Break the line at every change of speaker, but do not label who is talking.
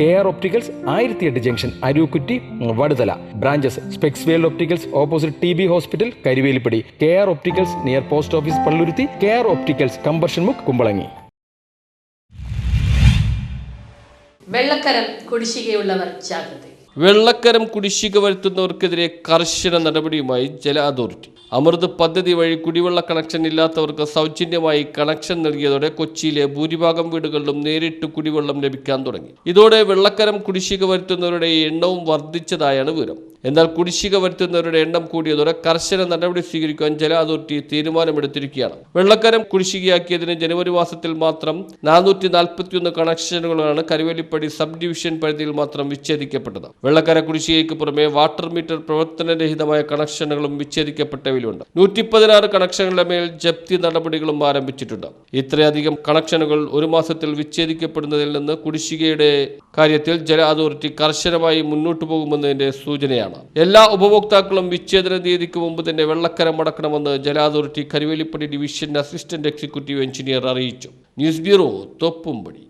K R opticals ആയിരത്തി എട്ട് junction Arookutty Vaduthala. Branches specs world opticals opposite T B hospital Karuvelippady. K R opticals near post office Palluruthy K R opticals combustion മുക്ക് കുമ്പളങ്ങി
വെള്ളക്കരം കുടിശ്ശികയുള്ളവർ ജാഗ്രത.
വെള്ളക്കരം കുടിശ്ശിക വരുത്തുന്നവർക്കെതിരെ കർശന നടപടിയുമായി ജല അതോറിറ്റി. അമൃത് പദ്ധതി വഴി കുടിവെള്ള കണക്ഷൻ ഇല്ലാത്തവർക്ക് സൗജന്യമായി കണക്ഷൻ നൽകിയതോടെ കൊച്ചിയിലെ ഭൂരിഭാഗം വീടുകളിലും നേരിട്ട് കുടിവെള്ളം ലഭിക്കാൻ തുടങ്ങി. ഇതോടെ വെള്ളക്കരം കുടിശ്ശിക വരുത്തുന്നവരുടെ എണ്ണവും വർദ്ധിച്ചതായാണ് വിവരം. എന്നാൽ കുടിശ്ശിക വരുത്തുന്നവരുടെ എണ്ണം കൂടിയതോടെ കർശന നടപടി സ്വീകരിക്കാൻ ജല അതോറിറ്റി തീരുമാനമെടുത്തിരിക്കുകയാണ്. വെള്ളക്കരം കുടിശ്ശികയാക്കിയതിന് ജനുവരി മാസത്തിൽ മാത്രം നാനൂറ്റി നാൽപ്പത്തിയൊന്ന് കണക്ഷനുകളാണ് കരുവേലിപ്പടി സബ് ഡിവിഷൻ പരിധിയിൽ മാത്രം വിച്ഛേദിക്കപ്പെട്ടത്. വെള്ളക്കര കുടിശ്ശികയ്ക്ക് പുറമെ വാട്ടർ മീറ്റർ പ്രവർത്തനരഹിതമായ കണക്ഷനുകളും വിച്ഛേദിക്കപ്പെട്ടവയിലുണ്ട് നൂറ്റി പതിനാറ് കണക്ഷനുകളുടെ മേൽ ജപ്തി നടപടികളും ആരംഭിച്ചിട്ടുണ്ട്. ഇത്രയധികം കണക്ഷനുകൾ ഒരു മാസത്തിൽ വിച്ഛേദിക്കപ്പെടുന്നതിൽ നിന്ന് കുടിശ്ശികയുടെ കാര്യത്തിൽ ജല അതോറിറ്റി കർശനമായി മുന്നോട്ടു പോകുമെന്നതിന്റെ സൂചനയാണ്. എല്ലാ ഉപഭോക്താക്കളും വിച്ഛേദന തീയതിക്ക് മുമ്പ് തന്നെ വെള്ളക്കരം മടക്കണമെന്ന് ജല authority Karuvelippady division assistant executive engineer അറിയിച്ചു. News bureau Thoppumpady.